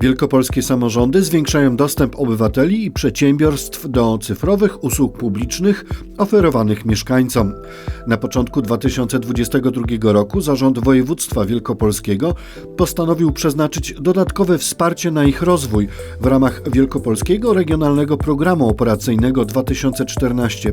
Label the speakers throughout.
Speaker 1: Wielkopolskie samorządy zwiększają dostęp obywateli i przedsiębiorstw do cyfrowych usług publicznych oferowanych mieszkańcom. Na początku 2022 roku Zarząd Województwa Wielkopolskiego postanowił przeznaczyć dodatkowe wsparcie na ich rozwój w ramach Wielkopolskiego Regionalnego Programu Operacyjnego 2014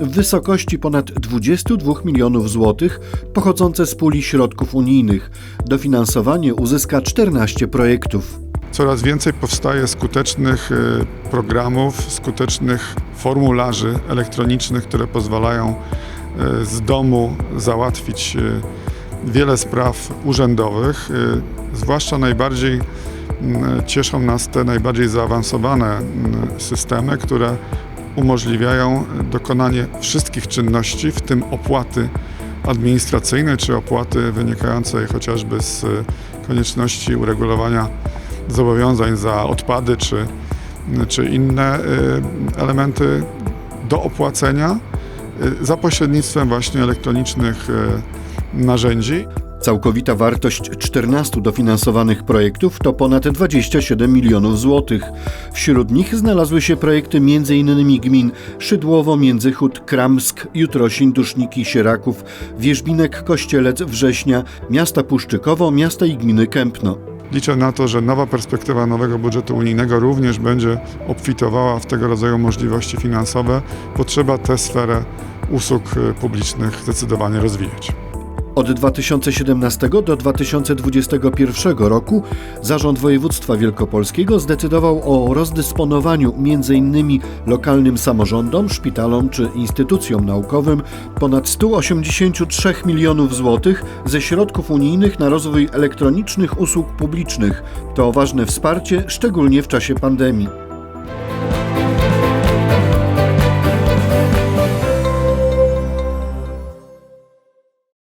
Speaker 1: w wysokości ponad 22 milionów złotych pochodzące z puli środków unijnych. Dofinansowanie uzyska 14 projektów.
Speaker 2: Coraz więcej powstaje skutecznych y, programów, skutecznych formularzy elektronicznych, które pozwalają y, z domu załatwić y, wiele spraw urzędowych. Zwłaszcza najbardziej cieszą nas te najbardziej zaawansowane systemy, które umożliwiają dokonanie wszystkich czynności, w tym opłaty administracyjne czy opłaty wynikającej chociażby z konieczności uregulowania zobowiązań za odpady czy, czy inne y, elementy do opłacenia y, za pośrednictwem właśnie elektronicznych y, narzędzi.
Speaker 1: Całkowita wartość 14 dofinansowanych projektów to ponad 27 milionów złotych. Wśród nich znalazły się projekty m.in. gmin Szydłowo, Międzychód, Kramsk, Jutrosin, Duszniki, Sieraków, Wierzbinek, Kościelec, Września, miasta Puszczykowo, miasta i gminy Kępno.
Speaker 2: Liczę na to, że nowa perspektywa nowego budżetu unijnego również będzie obfitowała w tego rodzaju możliwości finansowe. Potrzeba tę sferę usług y, publicznych zdecydowanie rozwijać.
Speaker 1: Od 2017 do 2021 roku Zarząd Województwa Wielkopolskiego zdecydował o rozdysponowaniu m.in. lokalnym samorządom, szpitalom czy instytucjom naukowym ponad 183 milionów złotych ze środków unijnych na rozwój elektronicznych usług publicznych. To ważne wsparcie, szczególnie w czasie pandemii.